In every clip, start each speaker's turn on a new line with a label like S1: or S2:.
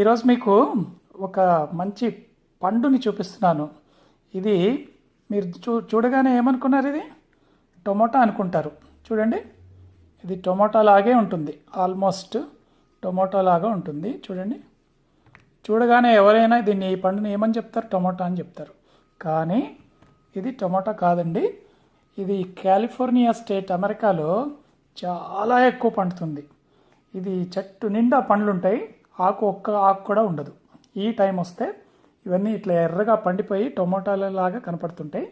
S1: ఈరోజు మీకు ఒక మంచి పండుని చూపిస్తున్నాను. ఇది మీరు చూ చూడగానే ఏమనుకున్నారు ఇది? టొమాటో అనుకుంటారు. చూడండి. ఇది టొమాటో లాగే ఉంటుంది. ఆల్మోస్ట్ టొమాటో లాగా ఉంటుంది. చూడండి. చూడగానే ఎవరైనా దీన్ని ఈ పండుని ఏమని చెప్తారు? టొమాటో అని చెప్తారు. కానీ ఇది టొమాటో కాదండి. ఇది కాలిఫోర్నియా స్టేట్ అమెరికాలో చాలా ఎక్కువ పండుతుంది. ఇది చెట్టు నిండా పండ్లు ఉంటాయి ఆకు ఒక్క ఆకు కూడా ఉండదు. ఈ టైం వస్తే ఇవన్నీ ఇట్లా ఎర్రగా పండిపోయి టొమాటోలలాగా కనపడుతుంటాయి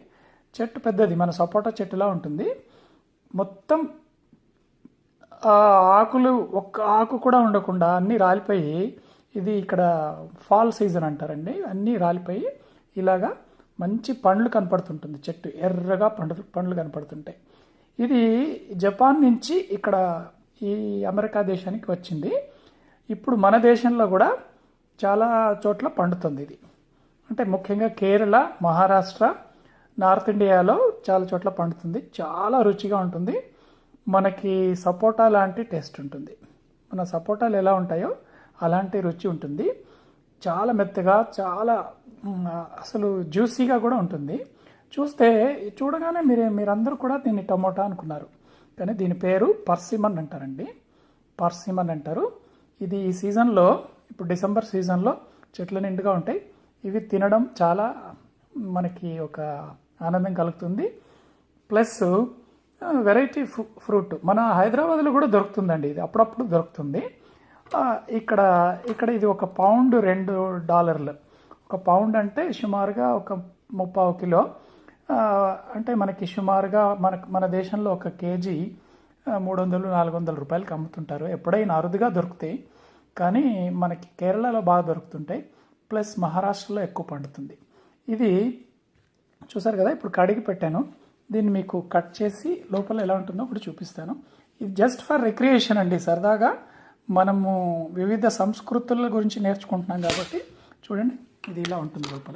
S1: చెట్టు పెద్దది మన సపోటా చెట్టులా ఉంటుంది. మొత్తం ఆకులు ఒక్క ఆకు కూడా ఉండకుండా అన్నీ రాలిపోయి ఇది ఇక్కడ ఫాల్ సీజన్ అంటారండి అన్నీ రాలిపోయి ఇలాగా మంచి పండ్లు కనపడుతుంటుంది. చెట్టు ఎర్రగా పండు పండ్లు కనపడుతుంటాయి. ఇది జపాన్ నుంచి ఇక్కడ ఈ అమెరికా దేశానికి వచ్చింది. ఇప్పుడు మన దేశంలో కూడా చాలా చోట్ల పండుతుంది ఇది. అంటే ముఖ్యంగా కేరళ మహారాష్ట్ర నార్త్ ఇండియాలో చాలా చోట్ల పండుతుంది. చాలా రుచిగా ఉంటుంది. మనకి సపోటా లాంటి టేస్ట్ ఉంటుంది. మన సపోటాలు ఎలా ఉంటాయో అలాంటి రుచి ఉంటుంది. చాలా మెత్తగా చాలా అసలు జ్యూసీగా కూడా ఉంటుంది. చూస్తే చూడగానే మీరు మీరందరూ కూడా దీన్ని టమోటా అనుకున్నారు. కానీ దీని పేరు పర్సిమన్ అంటారండి. పర్సిమన్ అంటారు. ఇది ఈ సీజన్లో ఇప్పుడు డిసెంబర్ సీజన్లో చెట్ల నిండుగా ఉంటాయి. ఇవి తినడం చాలా మనకి ఒక ఆనందం కలుగుతుంది. Plus variety fruit. మన హైదరాబాద్లో కూడా దొరుకుతుందండి ఇది. అప్పుడప్పుడు దొరుకుతుంది. ఇక్కడ ఇక్కడ ఇది ఒక పౌండ్ రెండు డాలర్లు. ఒక పౌండ్ అంటే సుమారుగా ఒక ముప్పావు కిలో. అంటే మనకి సుమారుగా మన మన దేశంలో ఒక కేజీ మూడు వందలు నాలుగు వందల రూపాయలకి అమ్ముతుంటారు. ఎప్పుడైనా అరుదుగా దొరుకుతాయి. కానీ మనకి కేరళలో బాగా దొరుకుతుంటాయి. ప్లస్ మహారాష్ట్రలో ఎక్కువ పండుతుంది. ఇది చూసారు కదా ఇప్పుడు కడిగి పెట్టాను. దీన్ని మీకు కట్ చేసి లోపల ఎలా ఉంటుందో కూడా చూపిస్తాను. ఇది జస్ట్ ఫర్ రిక్రియేషన్ అండి. సరదాగా మనము వివిధ సంస్కృతుల గురించి నేర్చుకుంటున్నాం కాబట్టి చూడండి ఇది ఇలా ఉంటుంది లోపల.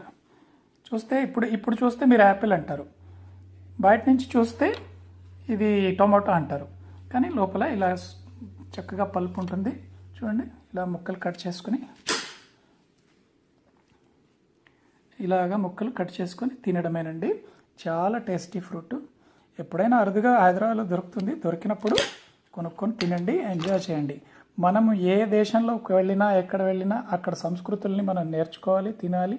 S1: చూస్తే ఇప్పుడు ఇప్పుడు చూస్తే మీరు యాపిల్ అంటారు. బయట నుంచి చూస్తే ఇది టొమాటో అంటారు. కానీ లోపల ఇలా చక్కగా పల్పు ఉంటుంది. చూడండి ఇలా ముక్కలు కట్ చేసుకుని ఇలాగా ముక్కలు కట్ చేసుకొని తినడమేనండి. చాలా టేస్టీ ఫ్రూట్. ఎప్పుడైనా అరుదుగా హైదరాబాద్లో దొరుకుతుంది. దొరికినప్పుడు కొనుక్కొని తినండి ఎంజాయ్ చేయండి. మనము ఏ దేశంలోకి వెళ్ళినా ఎక్కడ వెళ్ళినా అక్కడ సంస్కృతుల్ని మనం నేర్చుకోవాలి తినాలి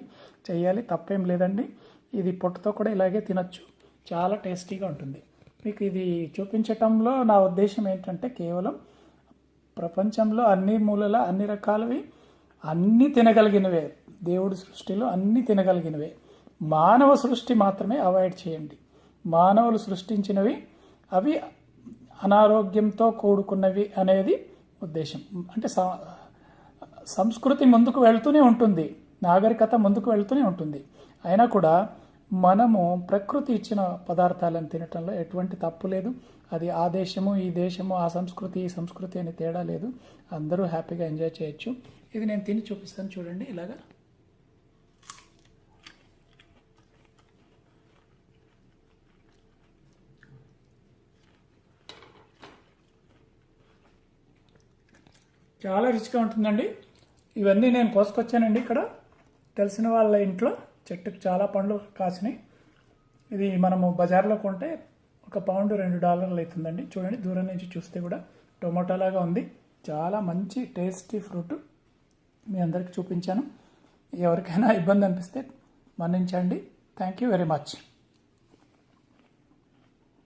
S1: చేయాలి తప్పేం లేదండి. ఇది పొట్టుతో కూడా ఇలాగే తినచ్చు. చాలా టేస్టీగా ఉంటుంది. మీకు ఇది చూపించటంలో నా ఉద్దేశం ఏంటంటే కేవలం ప్రపంచంలో అన్ని మూలల అన్ని రకాలవి అన్నీ తినగలిగినవే. దేవుడి సృష్టిలో అన్నీ తినగలిగినవే. మానవ సృష్టి మాత్రమే అవాయిడ్ చేయండి. మానవులు సృష్టించినవి అవి అనారోగ్యంతో కూడుకున్నవి అనేది ఉద్దేశం. అంటే సంస్కృతి ముందుకు వెళ్తూనే ఉంటుంది. నాగరికత ముందుకు వెళ్తూనే ఉంటుంది. అయినా కూడా మనము ప్రకృతి ఇచ్చిన పదార్థాలను తినటంలో ఎటువంటి తప్పు లేదు. అది ఆ దేశము ఈ దేశము ఆ సంస్కృతి ఈ సంస్కృతి అని తేడా లేదు. అందరూ హ్యాపీగా ఎంజాయ్ చేయొచ్చు. ఇది నేను తిని చూపిస్తాను చూడండి ఇలాగా. చాలా రుచిగా ఉంటుందండి. ఇవన్నీ నేను కోసుకొచ్చానండి ఇక్కడ. తెలిసిన వాళ్ళ ఇంట్లో చెట్టుకు చాలా పండ్లు కాసినాయి. ఇది మనము బజార్లో కొంటే ఒక పౌండ్ రెండు డాలర్లు అవుతుందండి. చూడండి దూరం నుంచి చూస్తే కూడా టొమాటో లాగా ఉంది. చాలా మంచి టేస్టీ ఫ్రూట్ మీ అందరికి చూపించాను. ఎవరికైనా ఇబ్బంది అనిపిస్తే మన్నించండి. Thank you very much